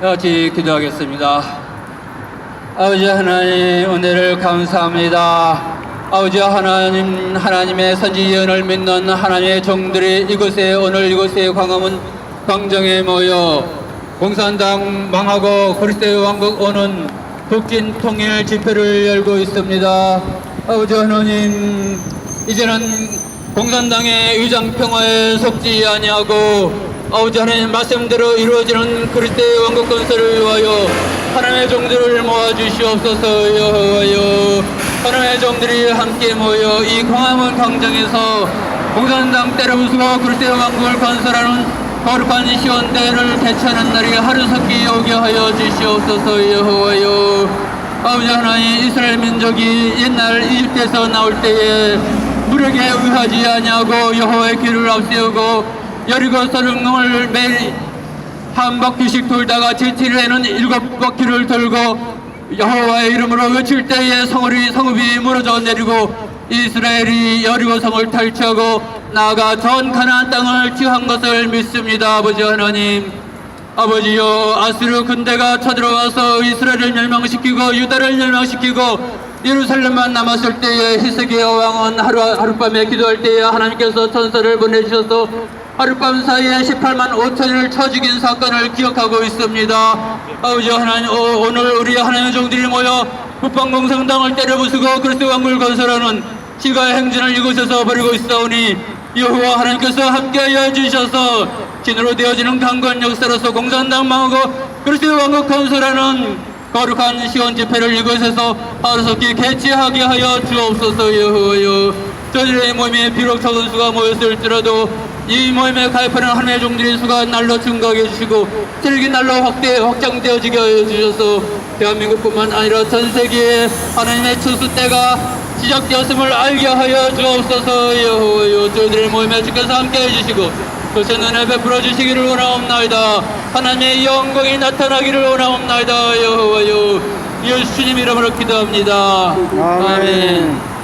같이 기도하겠습니다. 아버지 하나님 은혜를 감사합니다. 아버지 하나님 하나님의 선지 예언을 믿는 하나님의 종들이 이곳에 오늘 이곳에 광화문 광장에 모여 공산당 망하고 그리스도의 왕국 오는 북진 통일 집회를 열고 있습니다. 아버지 하나님 이제는 공산당의 위장 평화에 속지 아니하고 아버지 하나님 말씀대로 이루어지는 그리스도의 왕국 건설을 위하여 하나님의 종들을 모아 주시옵소서 여호와여. 하나님의 종들이 함께 모여 이 광화문 광장에서 공산당 때려 부수고 그리스도의 왕국을 건설하는 거룩한 시원대를 대처하는 날이 하루속히 오게 하여 주시옵소서 여호와여. 아버지 하나님 이스라엘 민족이 옛날 이집트에서 나올 때에 무력에 의하지 아니하고 여호와의 길을 앞세우고 서릉을 매일 한 바퀴씩 돌다가 제칠에는 일곱 바퀴를 돌고 여호와의 이름으로 외칠 때에 성읍이, 성읍이 무너져 내리고 이스라엘이 여리고 성을 탈취하고 나아가 전 가나안 땅을 취한 것을 믿습니다 아버지 하나님. 아버지여 아수르 군대가 쳐들어와서 이스라엘을 멸망시키고 유다를 멸망시키고 예루살렘만 남았을 때에 히스기야 왕은 하루, 하룻밤에 기도할 때에 하나님께서 천사를 보내주셔서 하룻밤 사이에 18만 5천을 쳐 죽인 사건을 기억하고 있습니다. 아버지 하나님 오, 오늘 우리 하나님의 종들이 모여 북방공성당을 때려부수고 그리스도 왕국을 건설하는 지가 행진을 이곳에서 벌이고 있사오니 여호와 하나님께서 함께하여 주셔서 진으로 되어지는 강건 역사로서 공산당 망하고 그리스도 왕국 건설하는 거룩한 시원 집회를 이곳에서 하루속히 개최하게 하여 주옵소서 여호와여 저들의 모임에 비록 적은 수가 모였을지라도 이 모임에 가입하는 하나님의 종들의 수가 날로 증가하게 해주시고 세력이 날로 확대 확장되어지게 하여 주셔서 대한민국뿐만 아니라 전 세계에 하나님의 추수 때가 시작되었음을 알게 하여 주옵소서 여호와여 저희들의 모임에 주께서 함께 해주시고 그것의 은혜 베풀어 주시기를 원하옵나이다. 하나님의 영광이 나타나기를 원하옵나이다. 여호와여 예수 주님 이름으로 기도합니다. 아멘.